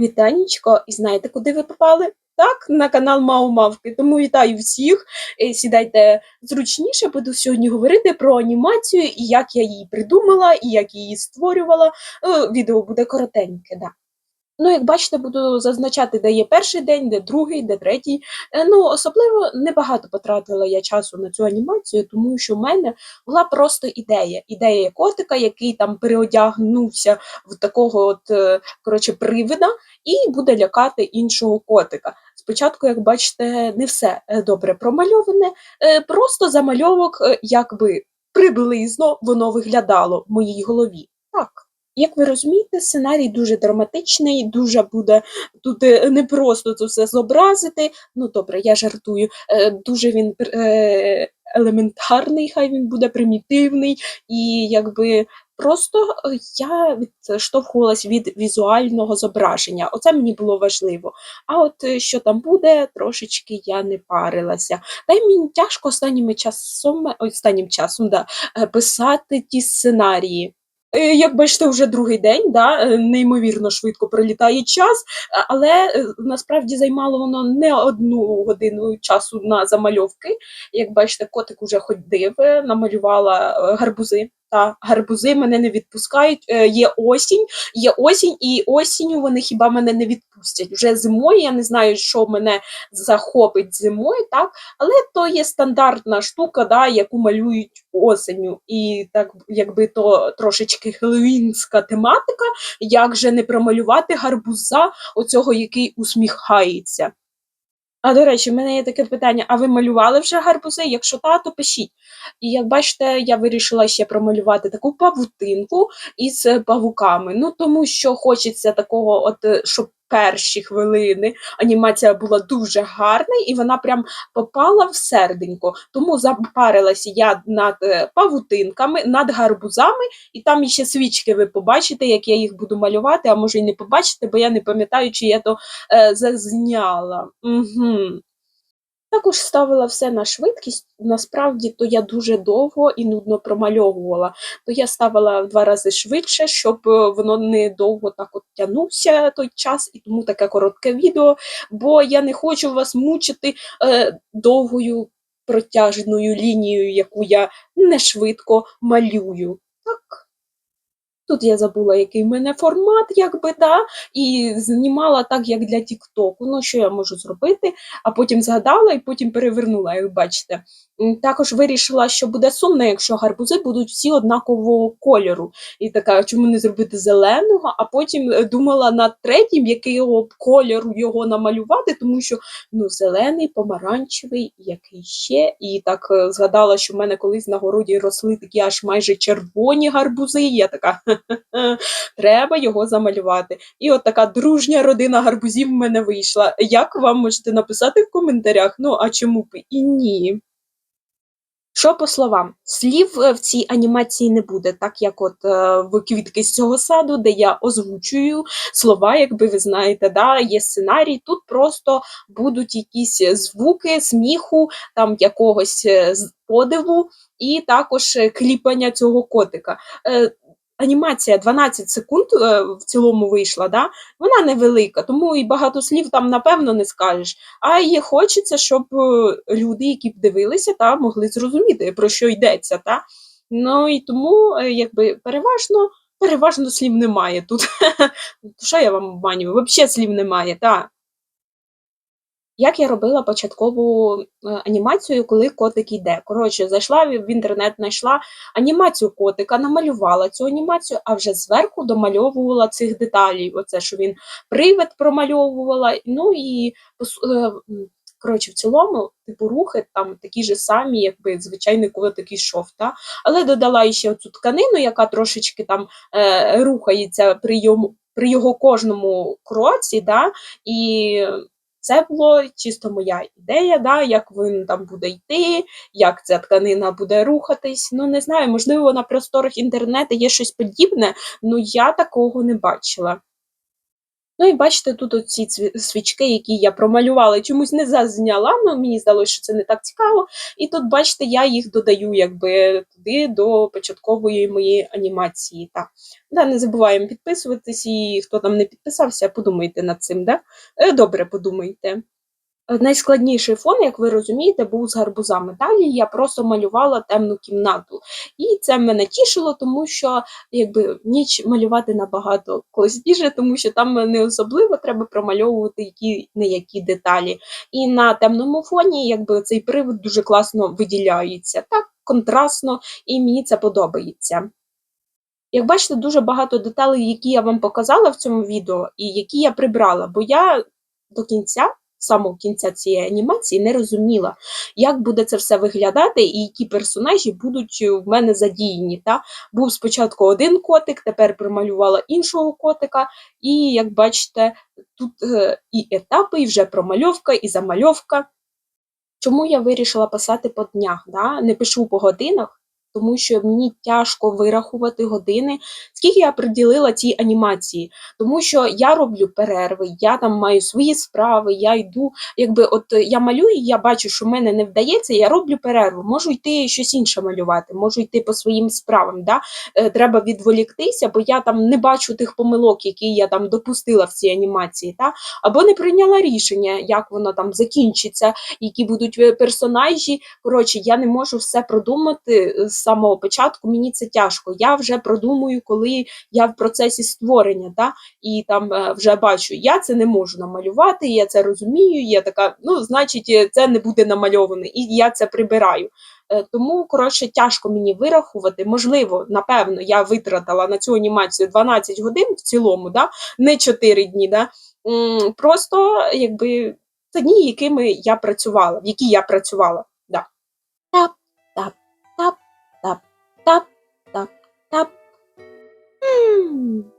Вітанічко, і знаєте, куди ви попали? Так, на канал Мау-Мавки. Тому вітаю всіх. Е, Сідайте зручніше, буду сьогодні говорити про анімацію і як я її придумала, і як її створювала. Е, Відео буде коротеньке, да. Ну, як бачите, буду зазначати, де є перший день, де другий, де третій. Е, Ну, особливо небагато потратила я часу на цю анімацію, тому що в мене була просто ідея. Ідея котика, який там переодягнувся в такого от е, коротше, привида і буде лякати іншого котика. Спочатку, як бачите, не все е, добре промальоване, просто замальовок, якби приблизно воно виглядало в моїй голові. Так. Як ви розумієте, сценарій дуже драматичний, дуже буде тут е, непросто це все зобразити. Ну добре, я жартую. Е, Дуже він е, елементарний, хай він буде примітивний, і якби просто я відштовхувалась від візуального зображення. Оце мені було важливо. А от що там буде, трошечки я не парилася. Та й мені тяжко останніми часом, останнім часом да, писати ті сценарії. Е, Як бачите, вже другий день, да, е, неймовірно швидко пролітає час, але е, насправді займало воно не одну годину часу на замальовки. Як бачите, котик уже ходив, намалювала гарбузи. Та гарбузи мене не відпускають. Е, Є осінь, є осінь, і осінню вони хіба мене не відпустять. Вже зимою я не знаю, що мене захопить зимою, так але то є стандартна штука, да, яку малюють осенню. І так, якби то трошечки хеллоуінська тематика, як же не промалювати гарбуза, оцього, який усміхається. А до речі, в мене є таке питання: а ви малювали вже гарбузи? Якщо та, то пишіть. І як бачите, я вирішила ще промалювати таку павутинку із павуками. Ну тому що хочеться такого, от щоб перші хвилини анімація була дуже гарна, і вона прям попала в серденько. Тому запарилася я над е, павутинками, над гарбузами, і там ще свічки ви побачите, як я їх буду малювати, а може й не побачите, бо я не пам'ятаю, чи я то е, зазняла. Угу. Також ставила все на швидкість. Насправді, то я дуже довго і нудно промальовувала. То я ставила в два рази швидше, щоб е, воно не довго так от тягнувся той час, і тому таке коротке відео. Бо я не хочу вас мучити е, довгою протяжною лінією, яку я не швидко малюю. Тут я забула, який в мене формат, якби, да, і знімала так, як для Тіктоку. Ну, що я можу зробити, а потім згадала і потім перевернула, як бачите. Також вирішила, що буде сумно, якщо гарбузи будуть всі однакового кольору. І така, чому не зробити зеленого, а потім е, думала над третім, якого кольору його намалювати, тому що ну, зелений, помаранчевий, який ще. І так е, згадала, що в мене колись на городі росли такі аж майже червоні гарбузи. Я така треба його замалювати. І от така дружня родина гарбузів в мене вийшла. Як вам можете написати в коментарях? Ну, а чому б і ні? Що по словам? Слів е, в цій анімації не буде, так як от е, в квітки з цього саду, де я озвучую слова, якби ви знаєте, да, є сценарій. Тут просто будуть якісь звуки, сміху, там якогось е, подиву, і також е, кліпання цього котика. Анімація 12 секунд е, в цілому вийшла, да? вона невелика, тому і багато слів там напевно не скажеш. А й хочеться, щоб е, люди, які б дивилися, та могли зрозуміти, про що йдеться. Та? Ну і тому, е, якби переважно, переважно слів немає тут. Що я вам обманюю? Взагалі слів немає. Та. Як я робила початкову е, анімацію, коли котик йде. Коротше, зайшла в інтернет, знайшла анімацію котика, намалювала цю анімацію, а вже зверху домальовувала цих деталей. Оце, що він привид промальовувала. Ну і е, коротше, в цілому, типу, рухи там такі ж самі, якби звичайний котик ішов. Та? Але додала ще цю тканину, яка трошечки там е, рухається при йому. При його кожному кроці, да, і це було чисто моя ідея, да, як він там буде йти, як ця тканина буде рухатись. Ну, не знаю, можливо, на просторах інтернету є щось подібне, але я такого не бачила. Ну і бачите, тут оці свічки, які я промалювала, чомусь не зазняла, ну мені здалося, що це не так цікаво. І тут, бачите, я їх додаю якби туди до початкової моєї анімації. Так. Да, не забуваємо підписуватись, і хто там не підписався, подумайте над цим, да? Е, Добре, подумайте. Найскладніший фон, як ви розумієте, був з гарбузами. Далі я просто малювала темну кімнату. І це мене тішило, тому що якби ніч малювати набагато класніше, тому що там не особливо треба промальовувати які не які деталі. І на темному фоні якби цей привид дуже класно виділяється. Так, контрастно, і мені це подобається. Як бачите, дуже багато деталей, які я вам показала в цьому відео, і які я прибрала, бо я до кінця, самого кінця цієї анімації, не розуміла, як буде це все виглядати і які персонажі будуть в мене задіяні. Та? Був спочатку один котик, тепер прималювала іншого котика, і як бачите, тут е, і етапи, і вже промальовка, і замальовка. Чому я вирішила писати по днях? Да? Не пишу по годинах, тому що мені тяжко вирахувати години, скільки я приділила цій анімації. Тому що я роблю перерви, я там маю свої справи, я йду, якби от е, я малюю, я бачу, що в мене не вдається, я роблю перерву. Можу йти щось інше малювати, можу йти по своїм справам. Да? Е, Треба відволіктися, бо я там не бачу тих помилок, які я там допустила в цій анімації, та? або не прийняла рішення, як воно там закінчиться, які будуть е, персонажі. Коротше, я не можу все продумати з самого початку. Мені це тяжко. Я вже продумую, коли я в процесі створення, та? і там е, вже бачу, я це не можу намалювати, я це розумію. Я така, ну, значить, е, це не буде намальоване, і я це прибираю. Е, Тому, коротше, тяжко мені вирахувати. Можливо, напевно, я витратила на цю анімацію 12 годин в цілому, да? не 4 дні. Да? Просто якби це дні, якими я працювала, в які я працювала. Тап, тап, тап, тап. М?